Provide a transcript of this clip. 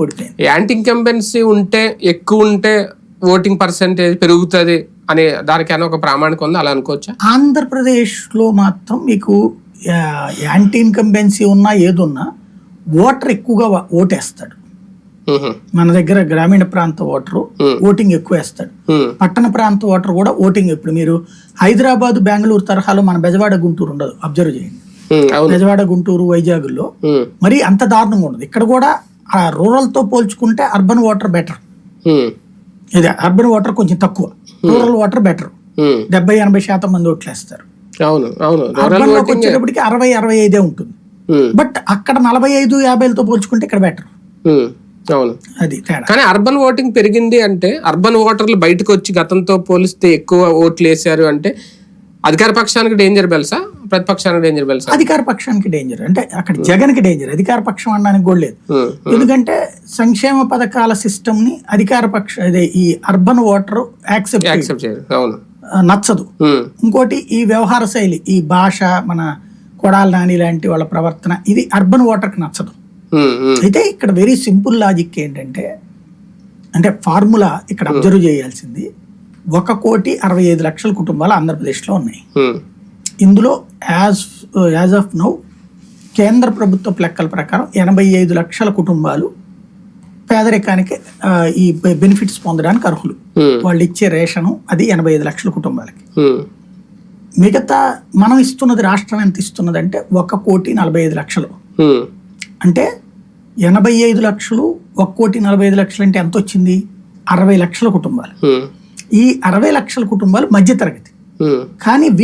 పడిపోయింది. Anti incumbency ఉంటే ఎక్కువ ఉంటే ఓటింగ్ పర్సంటేజ్ పెరుగుతుంది అనే దానికైనా ఒక ప్రామాణిక ఉంది? అలా అనుకోవచ్చా? ఆంధ్రప్రదేశ్లో మాత్రం మీకు యాంటీ ఇన్కంబెన్సీ ఉన్నా ఏదున్నా ఓటర్ ఎక్కువగా ఓటేస్తాడు. మన దగ్గర గ్రామీణ ప్రాంత ఓటరు ఓటింగ్ ఎక్కువ వేస్తాడు. పట్టణ ప్రాంత ఓటర్ కూడా ఓటింగ్ ఇప్పుడు మీరు హైదరాబాద్ బెంగళూరు తరహాలో మన బెజవాడ గుంటూరు ఉండదు. అబ్జర్వ్ చేయండి. బెజవాడ గుంటూరు వైజాగ్లో మరి అంత దారుణంగా ఉండదు. ఇక్కడ కూడా ఆ రూరల్తో పోల్చుకుంటే అర్బన్ వాటర్ బెటర్ ఇది అర్బన్ వాటర్ కొంచెం తక్కువ. Rural water better. డెబ్బై ఎనభై శాతం మంది ఓట్లేస్తారు అవును అవును. రూరల్ అర్బన్లోకి ఓటింగ్ వచ్చేటప్పటికి అరవై అరవై ఐదే ఉంటుంది. బట్ అక్కడ నలభై ఐదు యాభైలతో పోల్చుకుంటే ఇక్కడ బెటర్ అవును. అది కానీ అర్బన్ ఓటింగ్ పెరిగింది అంటే అర్బన్ ఓటర్లు బయటకు వచ్చి గతంతో పోలిస్తే ఎక్కువ ఓట్లు వేసారు అంటే అధికార పక్షానికి డేంజర్ బెల్సా ప్రతిపక్షానికి డేంజర్ బెల్సా అధికార పక్షానికి డేంజర్ అంటే అక్కడ జగన్కి డేంజర్ అధికార పక్షం అనడానికి కూడా లేదు. ఎందుకంటే సంక్షేమ పథకాల సిస్టమ్ని అధికార పక్ష అదే ఈ అర్బన్ ఓటర్ యాక్సెప్ట్ యాక్సెప్ట్ అవును. నచ్చదు. ఇంకోటి ఈ వ్యవహార శైలి ఈ భాష మన కొడాల నాని లాంటి వాళ్ళ ప్రవర్తన ఇది అర్బన్ ఓటర్కి నచ్చదు. అయితే ఇక్కడ వెరీ సింపుల్ లాజిక్ ఏంటంటే అంటే ఫార్ములా ఇక్కడ అబ్జర్వ్ చేయాల్సింది. ఒక కోటి అరవై ఐదు లక్షల కుటుంబాలు ఆంధ్రప్రదేశ్లో ఉన్నాయి. ఇందులో యాజ్ యాజ్ ఆఫ్ నౌ కేంద్ర ప్రభుత్వ లెక్కల ప్రకారం ఎనభై ఐదు లక్షల కుటుంబాలు పేదరికానికి ఈ బెనిఫిట్స్ పొందడానికి అర్హులు. వాళ్ళు ఇచ్చే రేషను అది ఎనభై ఐదు లక్షల కుటుంబాలకి. మిగతా మనం ఇస్తున్నది రాష్ట్రం ఎంత ఇస్తున్నది అంటే ఒక కోటి నలభై ఐదు లక్షలు. అంటే ఎనభై ఐదు లక్షలు ఒక కోటి నలభై ఐదు లక్షలు అంటే ఎంత వచ్చింది? అరవై లక్షల కుటుంబాలు. ఈ అరవై లక్షల కుటుంబాలు మధ్యతరగతి. కానీ వీళ్ళు